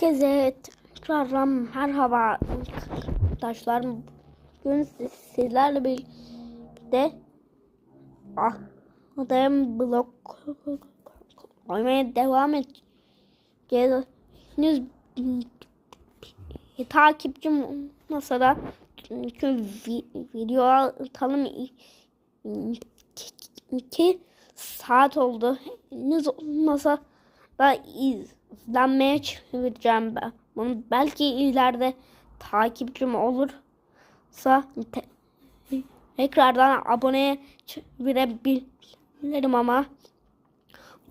Herkese tekrardan merhaba arkadaşlar. Bugün sizlerle birlikte ah, blok oynamaya devam edeceğiz. Henüz takipçim olmasa da video atalım iki saat oldu. Henüz olmasa da izlenmeye çevireceğim ben. Bunu belki ileride takipçim olursa te- tekrardan aboneye çevirebilirim ama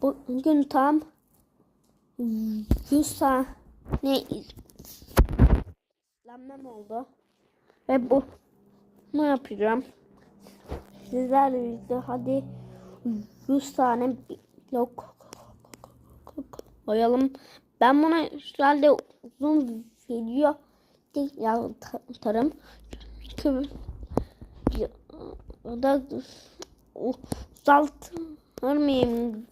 bugün tam 100 tane izlenmem oldu. Ve bu bunu yapacağım. Sizlerle birlikte hadi 100 tane blok koyalım. Ben buna herhalde uzun video değil yatarım. Çünkü da uzaltır mıyım?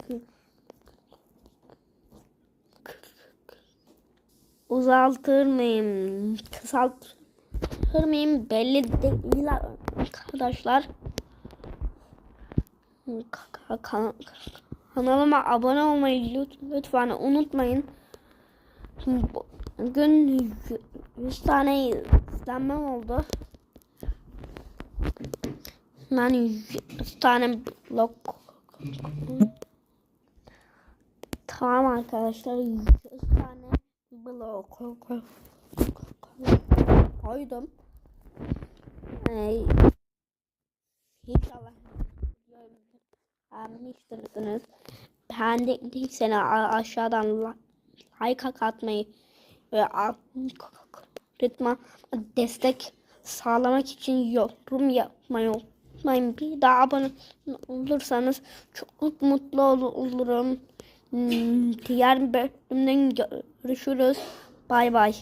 Uzaltır mıyım? Belli değil arkadaşlar. Ka- ka- Kanalıma abone olmayı lüt- lütfen unutmayın. Bugün 100 tane izlenmem oldu. Yani 100 tane blok. Tamam arkadaşlar 100 tane blok koydum. Ee, İnşallah beğenmiştirsiniz. Beğendiyseniz aşağıdan like atmayı ve ritma destek sağlamak için yorum yapmayı unutmayın. Bir daha abone olursanız çok mutlu olurum. Diğer bölümden görüşürüz. Bay bay.